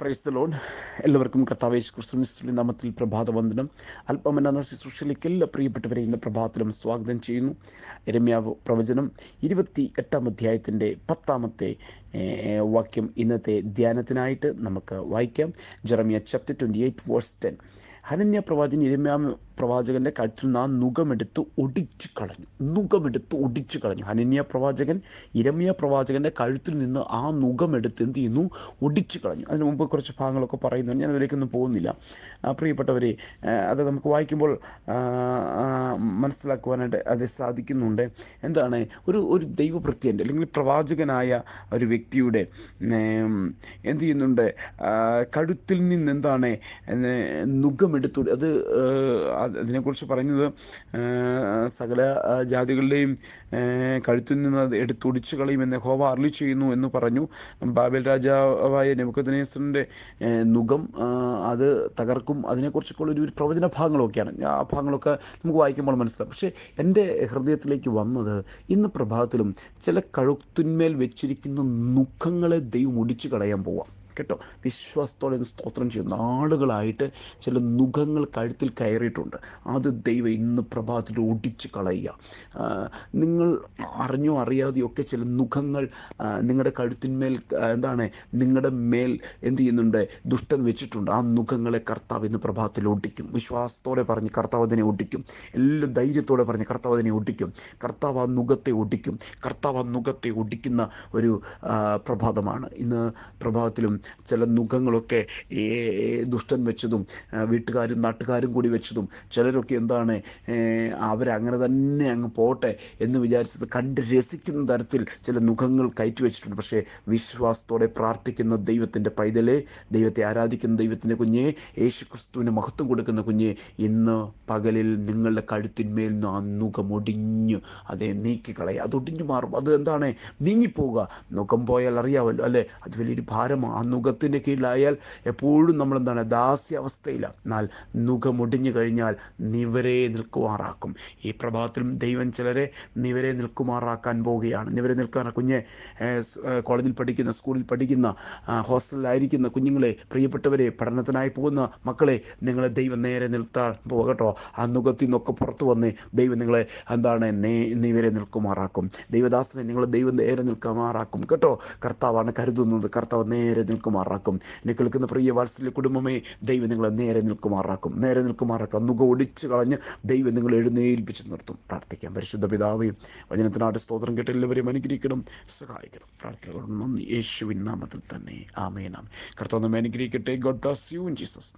Praise the loan എല്ലാവർക്കും കർത്താവേശ് ക്രിസ്തുനിസ്തുലി നാമത്തിൽ പ്രഭാത വന്ദനം അല്പമെന്ന ശുശ്രൂഷയിലേക്ക് എല്ലാ പ്രിയപ്പെട്ടവരെ ഇന്ന് പ്രഭാതത്തിലും സ്വാഗതം ചെയ്യുന്നു. രമ്യാവ് പ്രവചനം ഇരുപത്തി എട്ടാം അധ്യായത്തിന്റെ പത്താമത്തെ വാക്യം ഇന്നത്തെ ധ്യാനത്തിനായിട്ട് നമുക്ക് വായിക്കാം. Jeremiah chapter twenty eight verse ten ഹനന്യ പ്രവാചകൻ ഇരമ്യാ പ്രവാചകന്റെ കഴുത്തിൽ നിന്ന് ആ നുഖമെടുത്ത് ഒടിച്ചു കളഞ്ഞു. നുഖമെടുത്ത് ഒടിച്ചു കളഞ്ഞു. ഹനന്യ പ്രവാചകൻ ഇരമ്യ പ്രവാചകന്റെ കഴുത്തിൽ നിന്ന് ആ നുഖമെടുത്ത് എന്ത് ചെയ്യുന്നു? ഒടിച്ചു കളഞ്ഞു. അതിന് മുമ്പ് കുറച്ച് ഭാഗങ്ങളൊക്കെ പറയുന്നു ഞാൻ അതിലേക്കൊന്നും പോകുന്നില്ല. പ്രിയപ്പെട്ടവരെ അത് നമുക്ക് വായിക്കുമ്പോൾ മനസ്സിലാക്കുവാനായിട്ട് അത് സാധിക്കുന്നുണ്ട്. എന്താണ്? ഒരു ഒരു ദൈവഭൃത്യന്റെ അല്ലെങ്കിൽ പ്രവാചകനായ ഒരു വ്യക്തിയുടെ എന്ത് ചെയ്യുന്നുണ്ട്? കഴുത്തിൽ നിന്ന് എന്താണ്? നുഖമെടുത്തു ആ, അത് അതിനെക്കുറിച്ച് പറയുന്നത് സകല ജാതികളുടെയും കഴുത്തിൽ നിന്ന് അത് എടുത്തൊടിച്ചു കളയുമെന്ന് ഹോവ അർലി ചെയ്യുന്നു എന്ന് പറഞ്ഞു. ബാബേൽ രാജാവായ നെബുക്കദ്നേസറിന്റെ നുഖം അത് തകർക്കും. അതിനെക്കുറിച്ചൊക്കെയുള്ള ഒരു പ്രവചന ഭാഗങ്ങളൊക്കെയാണ്. ആ ഭാഗങ്ങളൊക്കെ നമുക്ക് വായിക്കുമ്പോൾ മനസ്സിലാവും. പക്ഷേ എന്റെ ഹൃദയത്തിലേക്ക് വന്നത് ഇന്ന് പ്രഭാതത്തിലും ചില കഴുത്തിന്മേൽ വെച്ചിരിക്കുന്ന നുഖങ്ങളെ ദൈവം ഒടിച്ചു കളയാൻ പോവാം. കേട്ടോ. വിശ്വാസത്തോടെ സ്തോത്രം ചെയ്യുന്ന ആളുകളായിട്ട് ചില നുഖങ്ങൾ കഴുത്തിൽ കയറിയിട്ടുണ്ട്. അത് ദൈവം ഇന്ന് പ്രഭാതത്തിൽ ഒടിച്ച് കളയുക. നിങ്ങൾ അറിഞ്ഞോ അറിയാതെയോ ഒക്കെ ചില മുഖങ്ങൾ നിങ്ങളുടെ കഴുത്തിന്മേൽ എന്താണ് നിങ്ങളുടെ മേൽ എന്ത് ചെയ്യുന്നുണ്ട് ദുഷ്ടൻ വെച്ചിട്ടുണ്ട്. ആ മുഖങ്ങളെ കർത്താവ് ഇന്ന് പ്രഭാതത്തിൽ ഒട്ടിക്കും. വിശ്വാസത്തോടെ പറഞ്ഞ് കർത്താവ് അതിനെ ഒട്ടിക്കും. എല്ലാ ധൈര്യത്തോടെ പറഞ്ഞ് കർത്താവ് അതിനെ ഒട്ടിക്കും. കർത്താവ് ആ മുഖത്തെ ഒട്ടിക്കും. കർത്താവ് ആ മുഖത്തെ ഒട്ടിക്കുന്ന ഒരു പ്രഭാതമാണ്. ഇന്ന് പ്രഭാതത്തിലും ചില മുഖങ്ങളൊക്കെ ദുഷ്ടൻ വെച്ചതും വീട്ടുകാരും നാട്ടുകാരും കൂടി വെച്ചതും ചിലരൊക്കെ എന്താണ് അവരങ്ങനെ തന്നെ അങ്ങ് പോട്ടെ എന്ന് വിചാരിച്ചത് കണ്ട് രസിക്കുന്ന തരത്തിൽ ചില മുഖങ്ങൾ കയറ്റി വെച്ചിട്ടുണ്ട്. പക്ഷേ വിശ്വാസത്തോടെ പ്രാർത്ഥിക്കുന്ന ദൈവത്തിന്റെ പൈതലെ ദൈവത്തെ ആരാധിക്കുന്ന ദൈവത്തിന്റെ കുഞ്ഞെ യേശു ക്രിസ്തുവിന് മഹത്വം കൊടുക്കുന്ന കുഞ്ഞെ ഇന്ന് പകലിൽ നിങ്ങളുടെ കഴുത്തിന്മേൽ നിന്ന് ആ മുഖം ഒടിഞ്ഞു അതേ നീക്കിക്കളയുക അത് ഒടിഞ്ഞു മാറും. അത് എന്താണ്? നീങ്ങിപ്പോവുക. നുഖം പോയാൽ അറിയാമല്ലോ അല്ലേ? അത് വലിയൊരു ഭാരമാണ്. ആ നുഖത്തിന്റെ കീഴിലായാൽ എപ്പോഴും നമ്മളെന്താണ് ദാസ്യാവസ്ഥയിലാണ് എന്നാൽ മുഖമൊടിഞ്ഞു കഴിഞ്ഞാൽ നിവരെ നിൽക്കുമാറാക്കും ഈ പ്രഭാതത്തിലും ദൈവം ചിലരെ നിവരെ നിൽക്കുമാറാക്കാൻ പോവുകയാണ്. നിവരെ നിൽക്കാൻ കുഞ്ഞെ കോളേജിൽ പഠിക്കുന്ന സ്കൂളിൽ പഠിക്കുന്ന ഹോസ്റ്റലിലായിരിക്കുന്ന കുഞ്ഞുങ്ങളെ പ്രിയപ്പെട്ടവരെ പഠനത്തിനായി പോകുന്ന മക്കളെ നിങ്ങളെ ദൈവം നേരെ നിർത്താൻ പോകട്ടോ ആ നുഖത്തിൽ നിന്നൊക്കെ പുറത്തു വന്ന് ദൈവം നിങ്ങളെ എന്താണ് നേ നിവരെ നിൽക്കുമാറാക്കും. ദൈവദാസനെ നിങ്ങളെ ദൈവം നേരെ നിൽക്കുമാറാക്കും കേട്ടോ. കർത്താവാണ് കരുതുന്നത് കർത്താവ് നേരെ നിൽക്കുമാറാക്കും. എന്നെ കേൾക്കുന്ന പ്രിയ വാത്സല്യ കുടുംബമേ ദൈവം നിങ്ങളെ നേരെ നിൽക്കുമാറാക്കും. നേരെ നിൽക്കുമാറാക്കും. നുഖ ഒടിച്ചു കളഞ്ഞ് ദൈവം നിങ്ങൾ എഴുന്നേൽപ്പിച്ച് നിർത്തും. പ്രാർത്ഥിക്കാം. പരിശുദ്ധ പിതാവേയും വചനത്തിനാട് സ്തോത്രം കേട്ട് എല്ലാവരെയും അനുഗ്രഹിക്കണം സഹായിക്കണം. പ്രാർത്ഥനകളോട് നന്ദി. യേശുവിൻ നാമത്തിൽ തന്നെ. ആമേനാം കർത്താവ് നമ്മെ അനുഗ്രഹിക്കട്ടെ. God bless you in Jesus